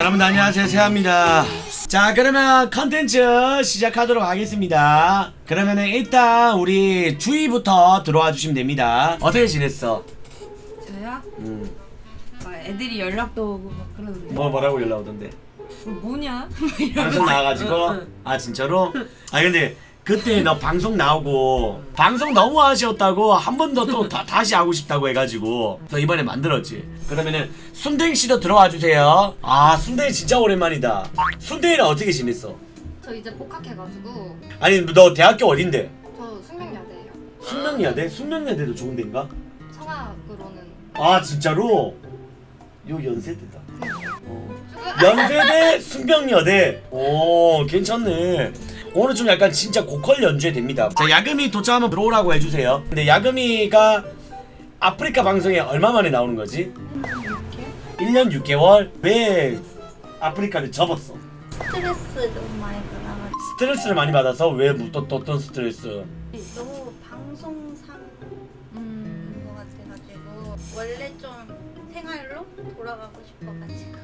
여러분 안녕하세요. 세아입니다. 자 그러면 컨텐츠 시작하도록 하겠습니다. 그러면은 일단 우리 주위부터 들어와 주시면 됩니다. 어떻게 지냈어? 저요? 음, 막 애들이 연락도 오고 막 그러는데. 뭐 뭐라고 연락 오던데? 뭐 뭐냐? 방송 나와가지고? 아 진짜로? 아 근데 그때 너 방송 나오고 방송 너무 아쉬웠다고 한 번 더 또 다시 하고 싶다고 해가지고 너 이번에 만들었지 그러면은 순댕 씨도 들어와 주세요 아 순댕이 진짜 오랜만이다 순댕이는 어떻게 지냈어? 저 이제 복학해가지고 아니 너 대학교 어딘데? 저 숙명여대예요. 숙명여대? 숙명여대도 좋은 데인가? 성악으로는 아 진짜로? 요 연세대다 어. 연세대 숙명여대 오 괜찮네 오늘 좀 약간 진짜 고퀄 연주회 됩니다 자 야금이 도착하면 들어오라고 해주세요 근데 야금이가 아프리카 방송에 얼마 만에 나오는 거지? 1년 6개월? 왜 아프리카를 접었어? 스트레스 너무 많이 받아가지고 스트레스를 많이 받아서 왜 또, 또 어떤 스트레스? 너무 방송상 음, 것 같아가지고 원래 좀 생활로 돌아가고 싶어가지고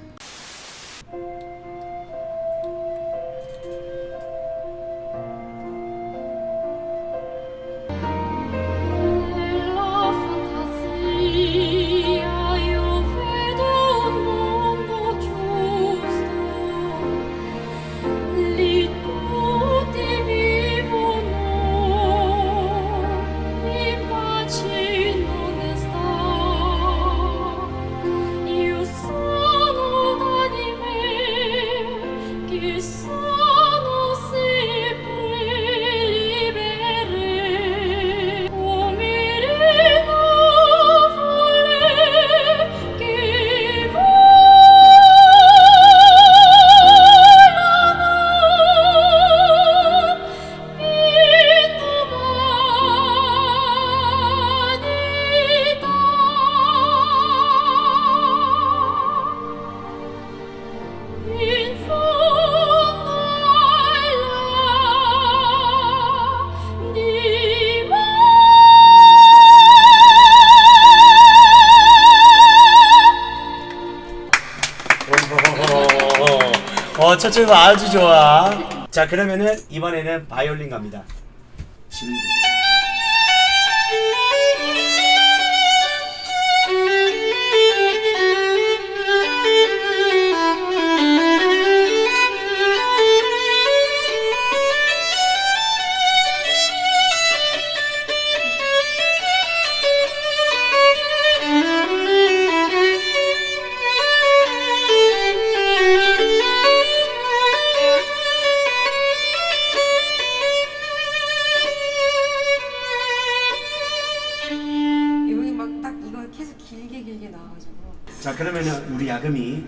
첫 줄도 아주 좋아. 자, 그러면은 이번에는 바이올린 갑니다. 신- 자, 그러면은 우리 야금이